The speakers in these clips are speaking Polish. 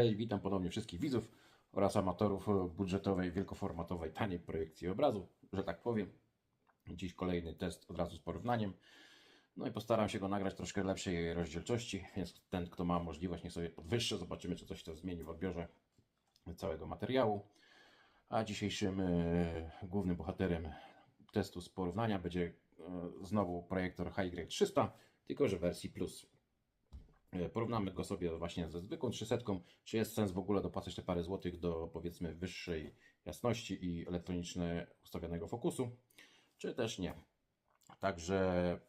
Witam ponownie wszystkich widzów oraz amatorów budżetowej, wielkoformatowej, taniej projekcji obrazu, że tak powiem. Dziś kolejny test od razu z porównaniem. No i postaram się go nagrać troszkę lepszej rozdzielczości, więc ten, kto ma możliwość, niech sobie podwyższy. Zobaczymy, czy coś to zmieni w odbiorze całego materiału. A dzisiejszym e, głównym bohaterem testu z porównania będzie e, znowu projektor HY300, tylko że wersji plus. E, Porównamy go sobie właśnie ze zwykłą 300. Czy jest sens w ogóle dopłacać te parę złotych do powiedzmy wyższej jasności i elektronicznie ustawionego fokusu, czy też nie. Także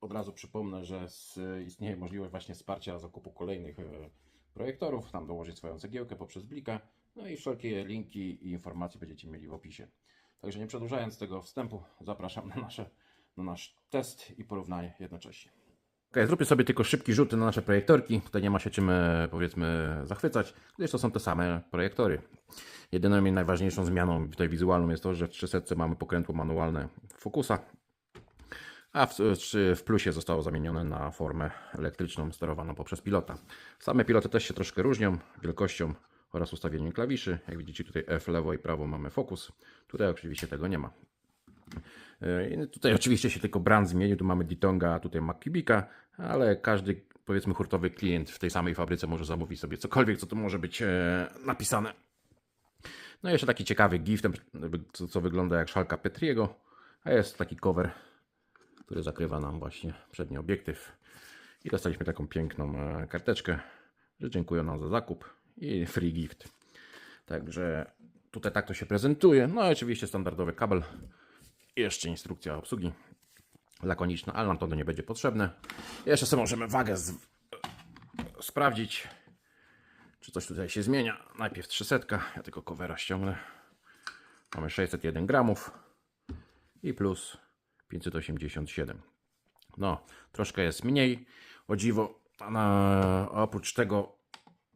od razu przypomnę, że istnieje możliwość właśnie wsparcia zakupu kolejnych e, projektorów, tam dołożyć swoją cegiełkę poprzez Blika, no i wszelkie linki i informacje będziecie mieli w opisie. Także nie przedłużając tego wstępu, zapraszam na, nasze, na nasz test i porównanie jednocześnie. Ok, zróbmy sobie tylko szybki rzut na nasze projektorki. Tutaj nie ma się czym e, powiedzmy zachwycać, gdyż to są te same projektory. Jedyną i najważniejszą zmianą tutaj wizualną jest to, że w 300 mamy pokrętło manualne Focusa, a w- w plusie zostało zamienione na formę elektryczną sterowaną poprzez pilota. Same piloty też się troszkę różnią wielkością oraz ustawieniem klawiszy. Jak widzicie tutaj F lewo i prawo mamy fokus. Tutaj oczywiście tego nie ma. Yy, Tutaj oczywiście się tylko brand zmienił, tu mamy Ditonga, a tutaj Macubika, ale każdy powiedzmy hurtowy klient w tej samej fabryce może zamówić sobie cokolwiek, co tu może być e, napisane. No i jeszcze taki ciekawy gif, co, co wygląda jak szalka Petriego, a jest taki cover, który zakrywa nam właśnie przedni obiektyw. I dostaliśmy taką piękną e, karteczkę, że dziękuję nam za zakup i free gift. Także tutaj tak to się prezentuje. No i oczywiście standardowy kabel jeszcze instrukcja obsługi. Lakoniczna, ale nam to nie będzie potrzebne. Jeszcze sobie możemy wagę z... sprawdzić, czy coś tutaj się zmienia. Najpierw 300, ja tylko covera ściągnę. Mamy 601 gramów i plus 587. No, troszkę jest mniej. O dziwo, na, oprócz tego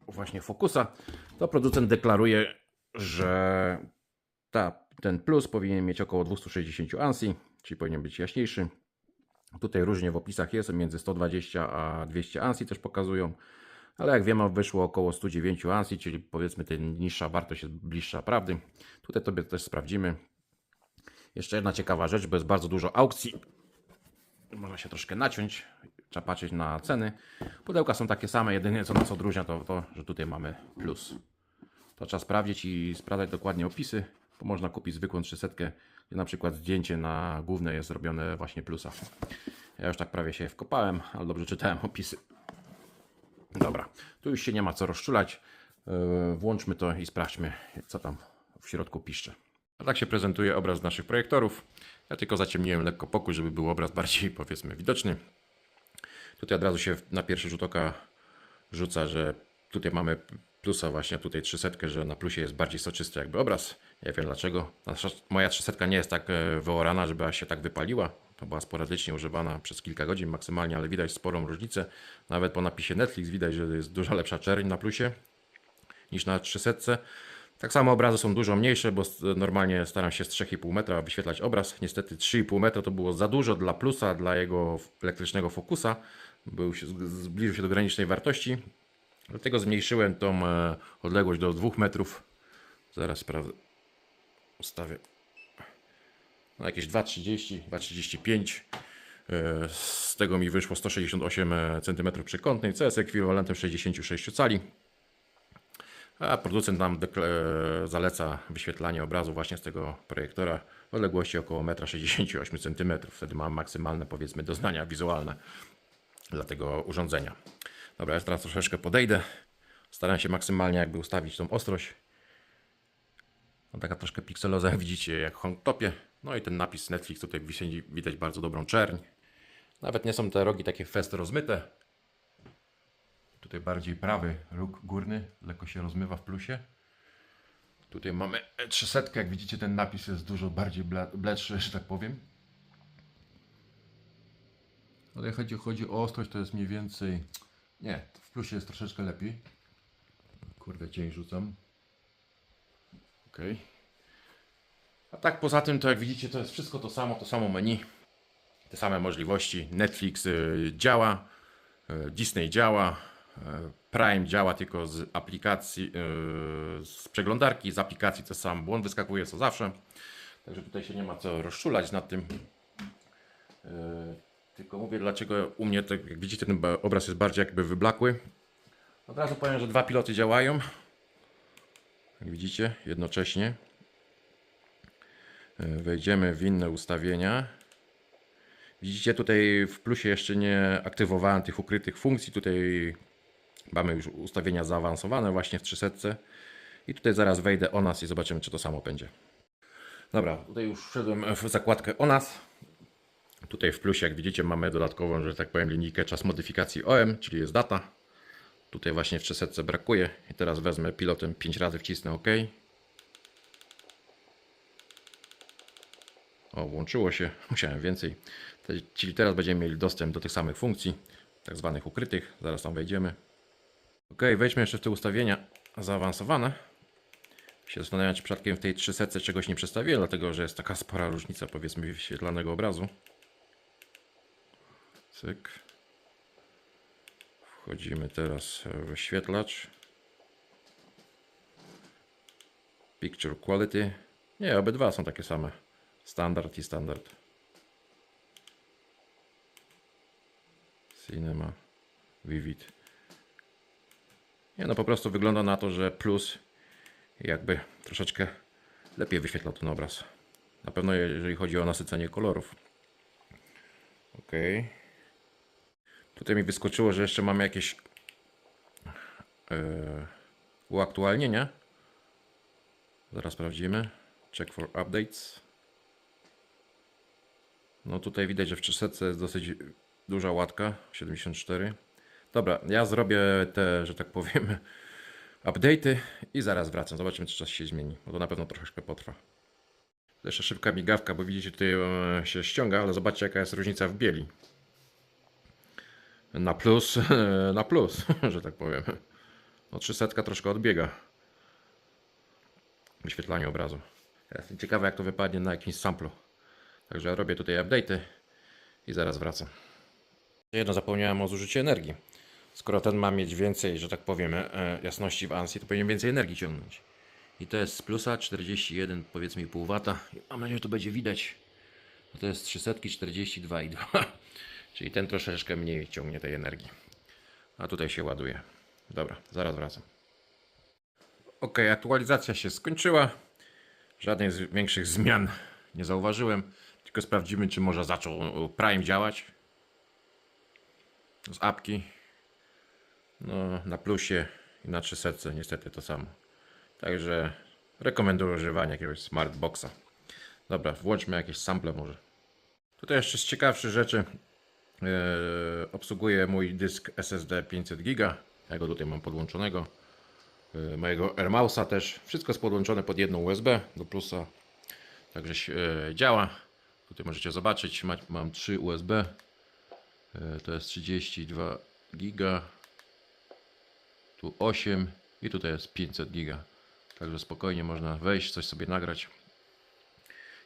właśnie Focusa, to producent deklaruje, że ta, ten plus powinien mieć około 260 ANSI, czyli powinien być jaśniejszy. Tutaj różnie w opisach jest, między 120 a 200 ANSI też pokazują, ale jak wiemy wyszło około 109 ANSI, czyli powiedzmy ta niższa wartość jest bliższa prawdy. Tutaj sobie też sprawdzimy. Jeszcze jedna ciekawa rzecz, bo jest bardzo dużo aukcji. Można się troszkę naciąć, trzeba patrzeć na ceny. Pudełka są takie same, jedynie co nas odróżnia to to, że tutaj mamy plus. To trzeba sprawdzić i sprawdzać dokładnie opisy, można kupić zwykłą 300, gdzie na przykład zdjęcie na główne jest zrobione właśnie plusa. Ja już tak prawie się wkopałem, ale dobrze czytałem opisy. Dobra, tu już się nie ma co rozczulać. Yy, Włączmy to i sprawdźmy, co tam w środku piszcze. A tak się prezentuje obraz naszych projektorów. Ja tylko zaciemniłem lekko pokój, żeby był obraz bardziej powiedzmy widoczny. Tutaj od razu się na pierwszy rzut oka rzuca, że tutaj mamy plusa właśnie, tutaj 300, że na plusie jest bardziej soczysty jakby obraz. Nie wiem dlaczego. Moja 300 nie jest tak e, wyorana, żeby się tak wypaliła. To była sporadycznie używana przez kilka godzin maksymalnie, ale widać sporą różnicę. Nawet po napisie Netflix widać, że jest dużo lepsza czerń na plusie niż na 300. Tak samo obrazy są dużo mniejsze, bo normalnie staram się z 3,5 metra wyświetlać obraz. Niestety 3,5 metra to było za dużo dla plusa, dla jego elektrycznego fokusa. Był zbliżył się do granicznej wartości. Dlatego zmniejszyłem tą e, odległość do 2 metrów. Zaraz sprawdzę. Ustawię na jakieś 2,30, 2,35. E, Z tego mi wyszło 168 cm przekątnej, co jest ekwiwalentem 66 cali. A producent nam e, zaleca wyświetlanie obrazu właśnie z tego projektora w odległości około 1,68 cm. Wtedy mam maksymalne powiedzmy doznania wizualne dla tego urządzenia. Dobra, ja teraz troszeczkę podejdę. Staram się maksymalnie jakby ustawić tą ostrość. No, taka troszkę pikseloza, jak widzicie, jak w hangtopie. No i ten napis Netflix tutaj widać bardzo dobrą czerń. Nawet nie są te rogi takie fest rozmyte. Tutaj bardziej prawy róg górny, lekko się rozmywa w plusie. Tutaj mamy 300, jak widzicie ten napis jest dużo bardziej bledszy, że tak powiem. Ale jak chodzi, chodzi o ostrość, to jest mniej więcej... Nie, w plusie jest troszeczkę lepiej. Kurde, cień rzucam. Ok. A tak poza tym, to jak widzicie, to jest wszystko to samo, to samo menu. Te same możliwości. Netflix y, działa, y, Disney działa, Prime działa tylko z aplikacji, yy, z przeglądarki, z aplikacji to sam błąd wyskakuje co zawsze. Także tutaj się nie ma co rozczulać nad tym. Yy, Tylko mówię, dlaczego u mnie, tak jak widzicie, ten obraz jest bardziej jakby wyblakły. Od razu powiem, że dwa piloty działają. Jak widzicie, jednocześnie. Yy, Wejdziemy w inne ustawienia. Widzicie tutaj w plusie jeszcze nie aktywowałem tych ukrytych funkcji. Tutaj mamy już ustawienia zaawansowane właśnie w 300. I tutaj zaraz wejdę o nas i zobaczymy, czy to samo będzie. Dobra, tutaj już wszedłem w zakładkę o nas. Tutaj w plusie, jak widzicie, mamy dodatkową, że tak powiem, linijkę czas modyfikacji OM, czyli jest data. Tutaj właśnie w 300 brakuje. I teraz wezmę pilotem 5 razy, wcisnę OK. O, włączyło się. Musiałem więcej. Czyli teraz będziemy mieli dostęp do tych samych funkcji, tak zwanych ukrytych. Zaraz tam wejdziemy. Ok, wejdźmy jeszcze w te ustawienia zaawansowane. Się zastanawiam, czy przypadkiem w tej 300 czegoś nie przestawiłem, dlatego że jest taka spora różnica, powiedzmy, wyświetlanego obrazu. Cyk. Wchodzimy teraz w wyświetlacz. Picture Quality. Nie, obydwa są takie same. Standard i standard. Cinema. Vivid. Nie no, po prostu wygląda na to, że plus jakby troszeczkę lepiej wyświetla ten obraz. Na pewno jeżeli chodzi o nasycenie kolorów. Ok. Tutaj mi wyskoczyło, że jeszcze mamy jakieś uaktualnienia. Zaraz sprawdzimy. Check for updates. No tutaj widać, że w 300 jest dosyć duża łatka. 74. Dobra, ja zrobię te, że tak powiem, update'y i zaraz wracam. Zobaczymy, czy czas się zmieni, bo to na pewno troszeczkę potrwa. Jeszcze szybka migawka, bo widzicie, tutaj e, się ściąga, ale zobaczcie, jaka jest różnica w bieli. Na plus, na plus, że tak powiem. No 300 troszkę odbiega. Wyświetlanie obrazu. Jestem ciekawy, jak to wypadnie na jakimś samplu. Także robię tutaj update'y i zaraz wracam. Jedno zapomniałem o zużyciu energii. Skoro ten ma mieć więcej, że tak powiem, e, jasności w ANSI, to powinien więcej energii ciągnąć. I to jest z plusa 41, powiedzmy pół wata. Mam nadzieję, że to będzie widać. To jest 300, 42,2. Czyli ten troszeczkę mniej ciągnie tej energii. A tutaj się ładuje. Dobra, zaraz wracam. Ok, aktualizacja się skończyła. Żadnych większych zmian nie zauważyłem. Tylko sprawdzimy, czy może zaczął Prime działać. Z apki. No, na plusie i na 300 niestety to samo. Także rekomenduję używanie jakiegoś smartboxa. Dobra, włączmy jakieś sample może. Tutaj jeszcze z ciekawszych rzeczy obsługuje mój dysk SSD 500 GB. Ja go tutaj mam podłączonego. Yy, mojego AirMouse'a też. Wszystko jest podłączone pod jedną USB do plusa. Także yy, działa. Tutaj możecie zobaczyć, ma, mam 3 USB. To jest 32 giga tu 8 i tutaj jest 500 giga. Także spokojnie można wejść, coś sobie nagrać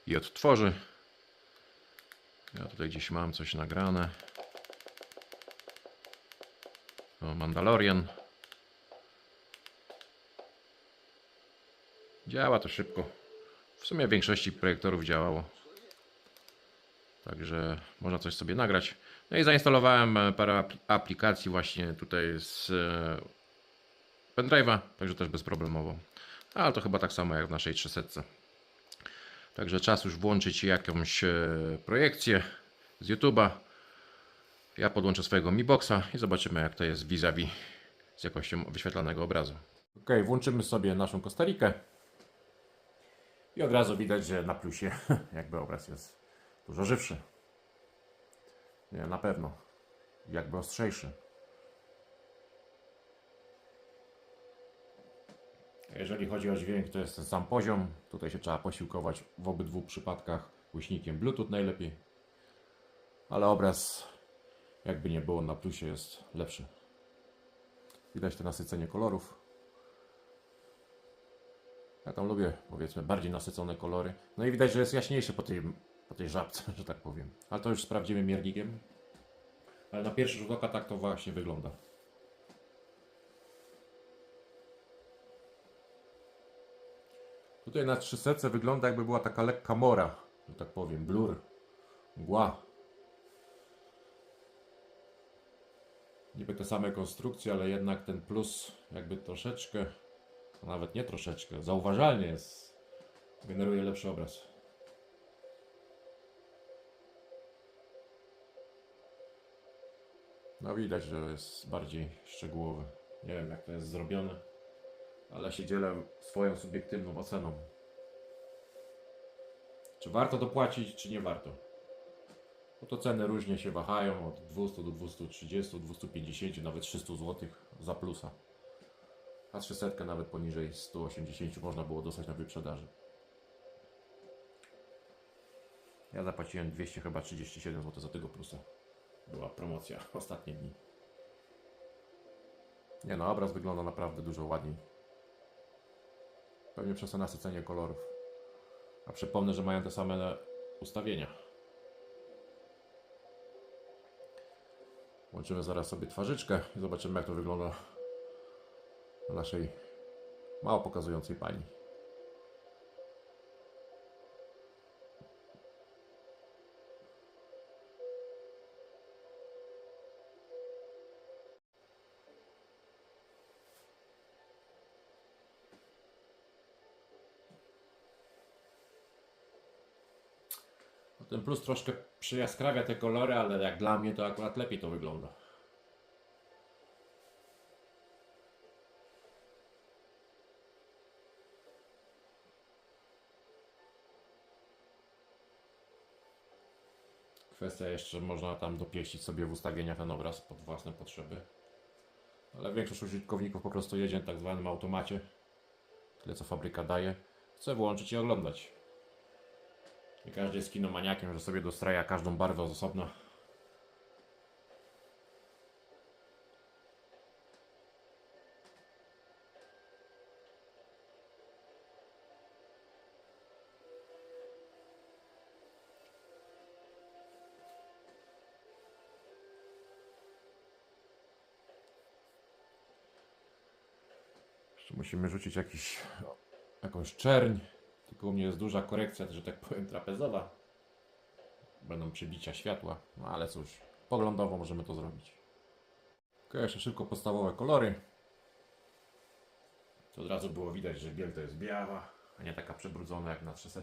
i odtworzy. Ja tutaj gdzieś mam coś nagrane. O, Mandalorian. Działa to szybko. W sumie w większości projektorów działało. Także można coś sobie nagrać. No i zainstalowałem e, parę apli- aplikacji właśnie tutaj z e, pendrive'a, także też bezproblemowo. Ale to chyba tak samo jak w naszej 300. Także czas już włączyć jakąś e, projekcję z YouTube'a. Ja podłączę swojego Mi Boxa i zobaczymy jak to jest vis-a-vis z jakością wyświetlanego obrazu. Ok, włączymy sobie naszą Kostarikę. I od razu widać, że na plusie jakby obraz jest dużo żywszy. Nie, na pewno. Jakby ostrzejszy. Jeżeli chodzi o dźwięk, to jest ten sam poziom. Tutaj się trzeba posiłkować w obydwu przypadkach głośnikiem Bluetooth najlepiej. Ale obraz, jakby nie było, na plusie jest lepszy. Widać to nasycenie kolorów. Ja tam lubię, powiedzmy, bardziej nasycone kolory. No i widać, że jest jaśniejszy po tej, po tej żabce, że tak powiem. Ale to już sprawdzimy miernikiem. Ale na pierwszy rzut oka tak to właśnie wygląda. Tutaj na 300 wygląda jakby była taka lekka mora, że tak powiem, blur, mgła. Niby te same konstrukcje, ale jednak ten plus jakby troszeczkę, a nawet nie troszeczkę, zauważalnie jest, generuje lepszy obraz. No widać, że jest bardziej szczegółowy. Nie wiem jak to jest zrobione, ale się dzielę swoją subiektywną oceną. Czy warto dopłacić, czy nie warto? No to ceny różnie się wahają od 200 do 230, 250, nawet 300 zł za plusa. A 300 nawet poniżej 180 można było dostać na wyprzedaży. Ja zapłaciłem 200 chyba 37 zł za tego plusa. Była promocja ostatnie dni. Nie no, obraz wygląda naprawdę dużo ładniej. Pewnie przez to nasycenie kolorów. A przypomnę, że mają te same ustawienia. Włączymy zaraz sobie twarzyczkę i zobaczymy jak to wygląda na naszej mało pokazującej pani. Ten plus troszkę przyjaskrawia te kolory, ale jak dla mnie to akurat lepiej to wygląda. Kwestia jeszcze, można tam dopieścić sobie w ustawieniach ten obraz pod własne potrzeby. Ale większość użytkowników po prostu jedzie na tak zwanym automacie. Tyle co fabryka daje. Chce włączyć i oglądać. Nie każdy jest kinomaniakiem, że sobie dostraja każdą barwę z osobna. Musimy rzucić jakiś, jakąś czerń. U mnie jest duża korekcja, że tak powiem, trapezowa. Będą przebicia światła, no ale cóż, poglądowo możemy to zrobić. Ok, jeszcze szybko podstawowe kolory. To od razu było widać, że biel to jest biała, a nie taka przebrudzona jak na 300.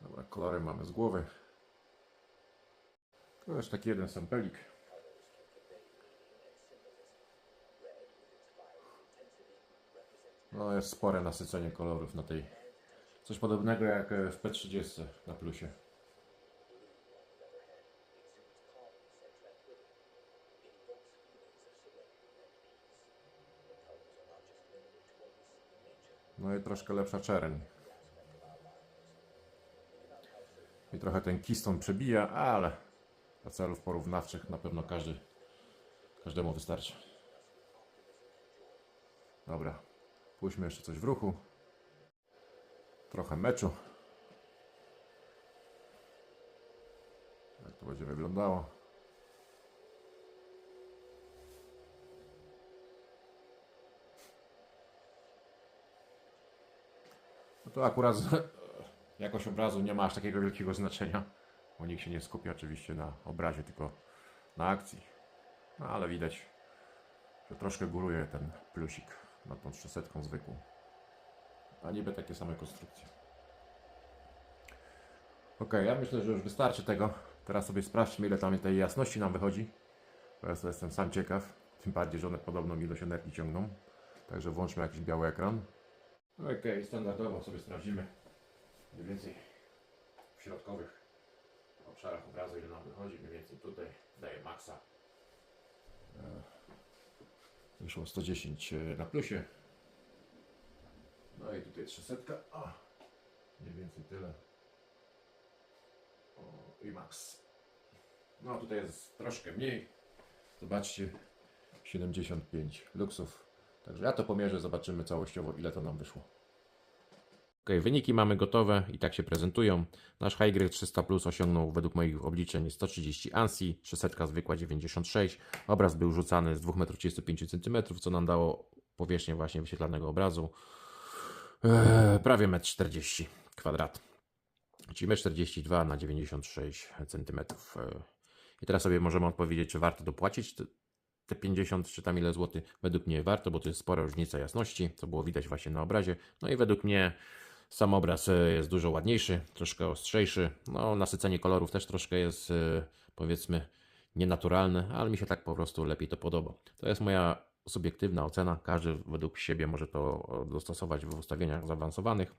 Dobra, kolory mamy z głowy. To już taki jeden sampelik. No jest spore nasycenie kolorów na tej. Coś podobnego jak e, w P30 na plusie. No i troszkę lepsza czerń. I trochę ten kiston przebija, ale dla celów porównawczych na pewno każdy, każdemu wystarczy. Dobra, pójdźmy jeszcze coś w ruchu. Trochę meczu. Jak to będzie wyglądało. No to akurat jakość obrazu nie ma aż takiego wielkiego znaczenia, bo nikt się nie skupia oczywiście na obrazie, tylko na akcji. No ale widać, że troszkę góruje ten plusik na tą 300 zwykłą. A niby takie same konstrukcje. Ok, ja myślę, że już wystarczy tego. Teraz sobie sprawdźmy, ile tam tej jasności nam wychodzi. Teraz jestem sam ciekaw. Tym bardziej, że one podobną ilość energii ciągną. Także włączmy jakiś biały ekran. Ok, standardowo sobie sprawdzimy mniej więcej w środkowych obszarach obrazu ile nam wychodzi, mniej więcej tutaj daje maksa. E, Wyszło 110 na plusie. No i tutaj 300. O, mniej więcej tyle. O, I max No tutaj jest troszkę mniej. Zobaczcie, 75 luksów. Także ja to pomierzę, zobaczymy całościowo ile to nam wyszło. Ok, wyniki mamy gotowe i tak się prezentują. Nasz High 300 Plus osiągnął według moich obliczeń 130 ANSI, 300 zwykła 96. Obraz był rzucany z 2,35 m, co nam dało powierzchnię właśnie wyświetlanego obrazu eee, prawie 1,40 m kwadrat. Czyli 1,42 na 96 cm. I teraz sobie możemy odpowiedzieć, czy warto dopłacić te 50 czy tam ile złotych. Według mnie warto, bo to jest spora różnica jasności, co było widać właśnie na obrazie. No i według mnie sam obraz e, jest dużo ładniejszy, troszkę ostrzejszy. No, nasycenie kolorów też troszkę jest, e, powiedzmy, nienaturalne, ale mi się tak po prostu lepiej to podoba. To jest moja subiektywna ocena. Każdy według siebie może to e, dostosować w ustawieniach zaawansowanych.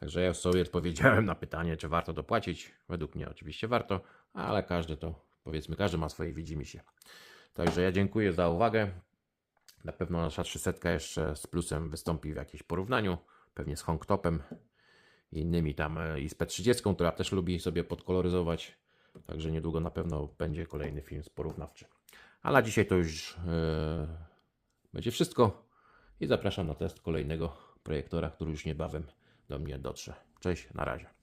Także ja sobie odpowiedziałem na pytanie, czy warto dopłacić. Według mnie oczywiście warto, ale każdy to, powiedzmy, każdy ma swoje widzimisię. Także ja dziękuję za uwagę. Na pewno nasza 300 jeszcze z plusem wystąpi w jakimś porównaniu, pewnie z Hongtopem i innymi tam e, i z P30, która też lubi sobie podkoloryzować. Także niedługo na pewno będzie kolejny film porównawczy. A na dzisiaj to już e, będzie wszystko i zapraszam na test kolejnego projektora, który już niebawem do mnie dotrze. Cześć, na razie.